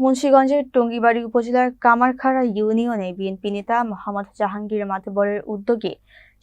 মুন্সিগঞ্জের টঙ্গিবাড়ি উপজেলার কামারখাড়া ইউনিয়নে বিএনপি নেতা মোহাম্মদ জাহাঙ্গীর মাতবরের উদ্যোগে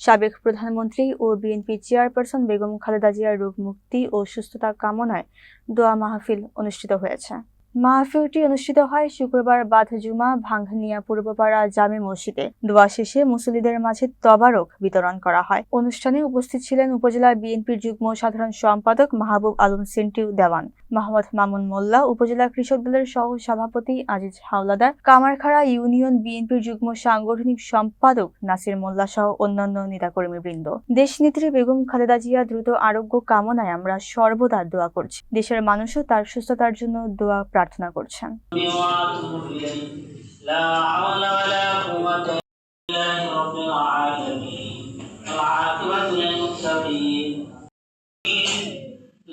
সাবেক প্রধানমন্ত্রী ও বিএনপি চেয়ারপারসন বেগম খালেদা জিয়ার রোগ মুক্তি ও সুস্থতা কামনায় দোয়া মাহফিল অনুষ্ঠিত হয়েছে। মাহফিলটি অনুষ্ঠিত হয় শুক্রবার বাদ জুমা ভাঙ্গানিয়া পূর্বপাড়া জামে মসজিদে। দোয়া শেষে মুসল্লিদের মাঝে তবারক বিতরণ করা হয়। অনুষ্ঠানে উপস্থিত ছিলেন উপজেলা বিএনপির যুগ্ম সাধারণ সম্পাদক মাহবুব আলম সেন্টিউ দেওয়ান। মোহাম্মদ মামুন মোল্লা, উপজেলা কৃষক দলের সহ সভাপতি আজিজ হাওলাদার, কামারখাড়া ইউনিয়ন বিএনপির যুগ্ম সাংগঠনিক সম্পাদক নাসির মোল্লা সহ অন্যান্য নেতাকর্মীবৃন্দ। দেশনেত্রী বেগম খালেদা জিয়া দ্রুত আরোগ্য কামনায় আমরা সর্বদা দোয়া করছি। দেশের মানুষও তার সুস্থতার জন্য দোয়া প্রার্থনা করছেন।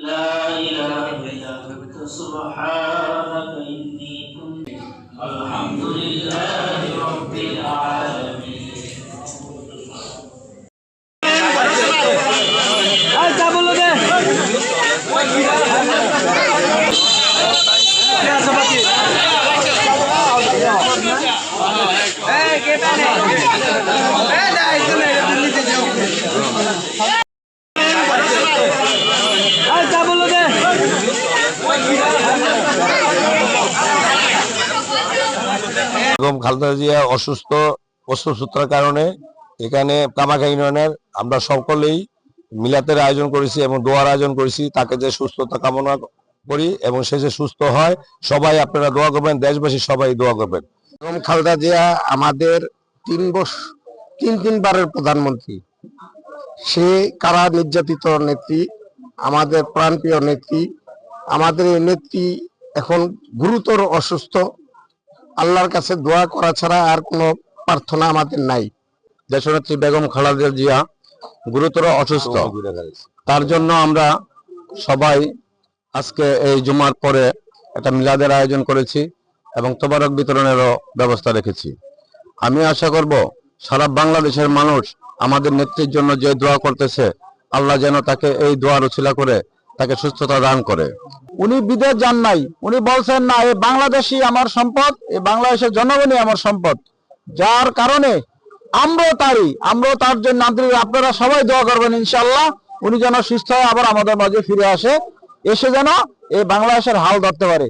لا سبحانك إني كنت الحمد لله رب العالمين. বেগম খালেদা জিয়া অসুস্থ অসুস্থতার কারণে এখানে কামাখা ইউনিয়নের আমরা সকলেই মিলাতের আয়োজন করেছি এবং দোয়ার আয়োজন করেছি, তাকে যে সুস্থতা কামনা করি এবং সে যে সুস্থ হয়, সবাই আপনারা দোয়া করবেন, দেশবাসী সবাই দোয়া করবেন। বেগম খালেদা জিয়া আমাদের তিন বস, তিন, তিনবারের প্রধানমন্ত্রী। সে কারা নির্যাতিত নেত্রী, আমাদের প্রাণপ্রিয় নেত্রী, আমাদের এই নেত্রী এখন গুরুতর অসুস্থ। আল্লাহর কাছে দোয়া করা ছাড়া আর কোনো প্রার্থনা আমাদের নাই। দেশনেত্রী বেগম খালেদা জিয়া গুরুতর অসুস্থ। তার জন্য আমরা সবাই আজকে এই জুমার পরে একটা মিলাদের আয়োজন করেছি এবং তোবারক বিতরণেরও ব্যবস্থা রেখেছি। আমি আশা করব সারা বাংলাদেশের মানুষ আমাদের নেত্রীর জন্য যে দোয়া করতেছে, আল্লাহ যেন তাকে এই দোয়া রচিলা করে তাকে সুস্থতা দান করে। উনি বিদেশ যান নাই। উনি বলছেন, না এই বাংলাদেশই আমার সম্পদ এই বাংলাদেশের জনগণই আমার সম্পদ। যার কারণে আমরাও তারই, আমরাও তার জন্য আপনারা সবাই দোয়া করবেন ইনশাল্লাহ উনি যেন সুস্থ হয়ে আবার আমাদের মাঝে ফিরে আসে, এসে যেন এই বাংলাদেশের হাল ধরতে পারে।